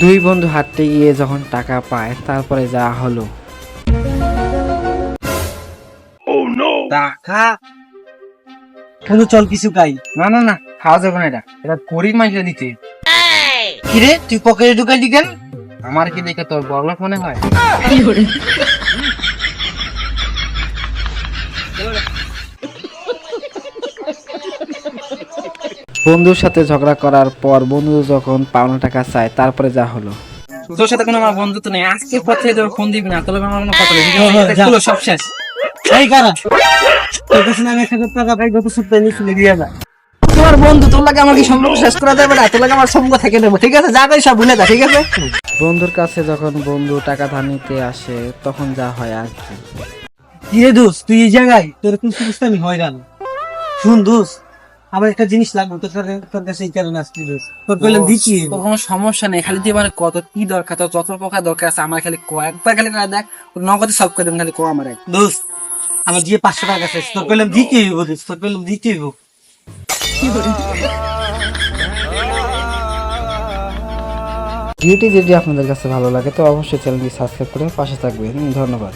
দুই বন্ধু হাঁটতে গিয়ে যখন টাকা পায় তারপরে যা হলো। টাকা? কেন চল কিছু খাই। না না না খাওয়া যাবে না এটা। এটা গরিব মাইকে দিতে। কিরে তুই পকেটে ঢুকাইলি কেন? আমার কি দেখে তোর বড় মনে হয়? বন্ধুর সাথে ঝগড়া করার পর বন্ধু যখন পাওনা টাকা চায় তারপরে যা হলো। তোর সাথে কোনো আমার বন্ধুত্ব নেই। আজকে পর থেকে তোর ফোন দিবি না তোর আমার কোনো কথা নেই। সব শেষ। এই কারা? তোর কাছে না আমি এক হাজার টাকা পাই গত সপ্তাহে নিয়ে দিয়ে যা তোমার বন্ধু তোর লাগে আমার সম্পর্ক শেষ করা যাবে না? তোর লাগে আমার সম্পর্ক থেকে নেব ঠিক আছে? যা তাই সব ভুলে যা ঠিক আছে? বন্ধুর কাছে যখন বন্ধু টাকা ধার নিতে আসে তখন যা হয় আর কি। কিরে দোস্ত তুই এই জায়গায় তোর কোন সমস্যা আমি হয়রান শুন দোস্ত আমার একটা জিনিস লাগবে তোর কাছে- তোর কাছে এই কারণে আসছি তোর কইলাম দিচ্ছি। তোর কোনো সমস্যা নেই খালি তুই আমার কত কি দরকার তোর যত প্রকার দরকার আছে আমার খালি কয়েকবার খালি করে দেখ নগদে সব করে দেবেন খালি কো আমার এক। দোস্ত আমার যে পাঁচশো টাকা আছে তোর কইলাম দিতে হইব দোস্ত তোর কইলাম দিতে হইব। ভিডিওটি যদি আপনাদের কাছে ভালো লাগে তো অবশ্যই চ্যানেলটি সাবস্ক্রাইব করে পাশে থাকবেন। ধন্যবাদ।